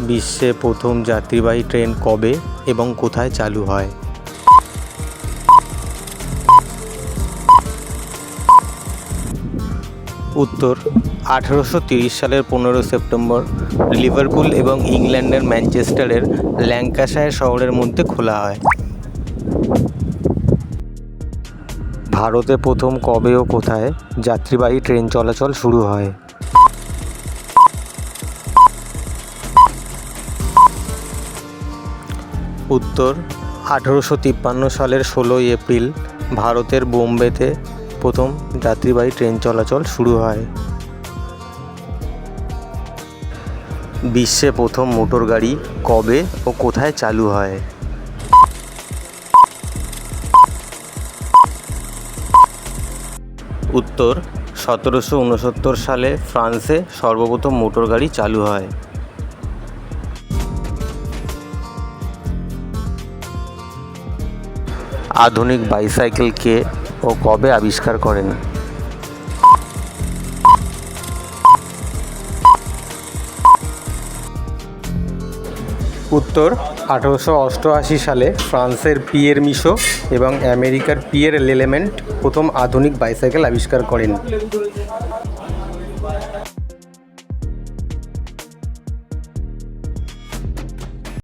বিশ্বে প্রথম যাত্রীবাহী ট্রেন কবে এবং কোথায় চালু হয়? উত্তর, আঠেরোশো সালের পনেরো সেপ্টেম্বর, লিভারপুল এবং ইংল্যান্ডের ম্যানচেস্টারের ল্যাঙ্কাশায়ার শহরের মধ্যে খোলা হয়। ভারতে প্রথম কবে ও কোথায় যাত্রীবাহী ট্রেন চলাচল শুরু হয়? উত্তর, আঠেরোশো তিপ্পান্ন সালের ষোলোই এপ্রিল ভারতের বোম্বেতে প্রথম যাত্রীবাহী ট্রেন চলাচল শুরু হয়। বিশ্বে প্রথম মোটর গাড়ি কবে ও কোথায় চালু হয়? উত্তর, সতেরোশো উনসত্তর সালে ফ্রান্সে সর্বপ্রথম মোটর গাড়ি চালু হয়। আধুনিক বাইসাইকেল কে ও কবে আবিষ্কার করেন? উত্তর, আঠেরোশো অষ্টআশি সালে ফ্রান্সের পিয়ের মিশো এবং আমেরিকার পিয়ের লেলেমেন্ট প্রথম আধুনিক বাইসাইকেল আবিষ্কার করেন।